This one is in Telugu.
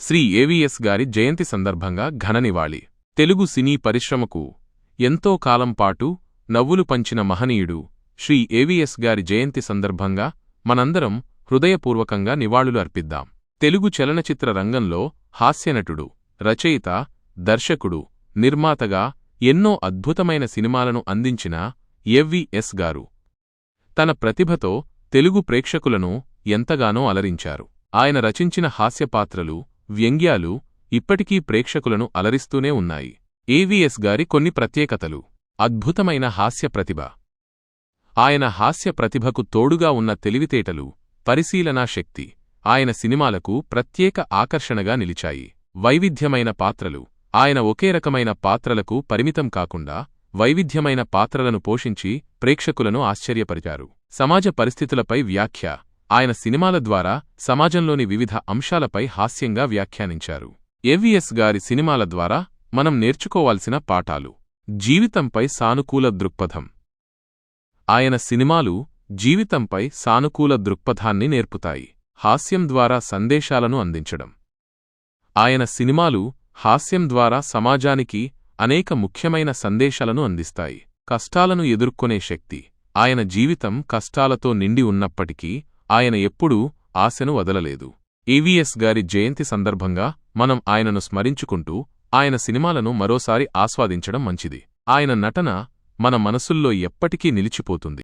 శ్రీ ఏవిఎస్ గారి జయంతి సందర్భంగా ఘననివాళి. తెలుగు సినీ పరిశ్రమకు ఎంతో కాలం పాటు నవ్వులు పంచిన మహనీయుడు శ్రీ ఏవిఎస్ గారి జయంతి సందర్భంగా మనందరం హృదయపూర్వకంగా నివాళులు అర్పిద్దాం. తెలుగు చలనచిత్ర రంగంలో హాస్యనటుడు రచయిత దర్శకుడు నిర్మాతగా ఎన్నో అద్భుతమైన సినిమాలను అందించిన ఎవ్విఎస్ గారు. తన ప్రతిభతో తెలుగు ప్రేక్షకులను ఎంతగానో అలరించారు. ఆయన రచించిన హాస్యపాత్రలు వ్యంగ్యాలు ఇప్పటికీ ప్రేక్షకులను అలరిస్తూనే ఉన్నాయి. ఏవిఎస్ గారి కొన్ని ప్రత్యేకతలు. అద్భుతమైన హాస్య ప్రతిభ. ఆయన హాస్య ప్రతిభకు తోడుగా ఉన్న తెలివితేటలు పరిశీలనా శక్తి ఆయన సినిమాలకు ప్రత్యేక ఆకర్షణగా నిలిచాయి. వైవిధ్యమైన పాత్రలు. ఆయన ఒకే రకమైన పాత్రలకు పరిమితం కాకుండా వైవిధ్యమైన పాత్రలను పోషించి ప్రేక్షకులను ఆశ్చర్యపరిచారు. సమాజ పరిస్థితులపై వ్యాఖ్య. ఆయన సినిమాల ద్వారా సమాజంలోని వివిధ అంశాలపై హాస్యంగా వ్యాఖ్యానించారు. ఏవిఎస్ గారి సినిమాల ద్వారా మనం నేర్చుకోవాల్సిన పాఠాలు. జీవితంపై సానుకూల దృక్పథం. ఆయన సినిమాలు జీవితంపై సానుకూల దృక్పథాన్ని నేర్పుతాయి. హాస్యం ద్వారా సందేశాలను అందించడం. ఆయన సినిమాలు హాస్యం ద్వారా సమాజానికి అనేక ముఖ్యమైన సందేశాలను అందిస్తాయి. కష్టాలను ఎదుర్కొనే శక్తి. ఆయన జీవితం కష్టాలతో నిండి ఉన్నప్పటికీ ఆయన ఎప్పుడూ ఆశను వదలలేదు. ఏవిఎస్ గారి జయంతి సందర్భంగా మనం ఆయనను స్మరించుకుంటూ ఆయన సినిమాలను మరోసారి ఆస్వాదించడం మంచిది. ఆయన నటన మన మనసుల్లో ఎప్పటికీ నిలిచిపోతుంది.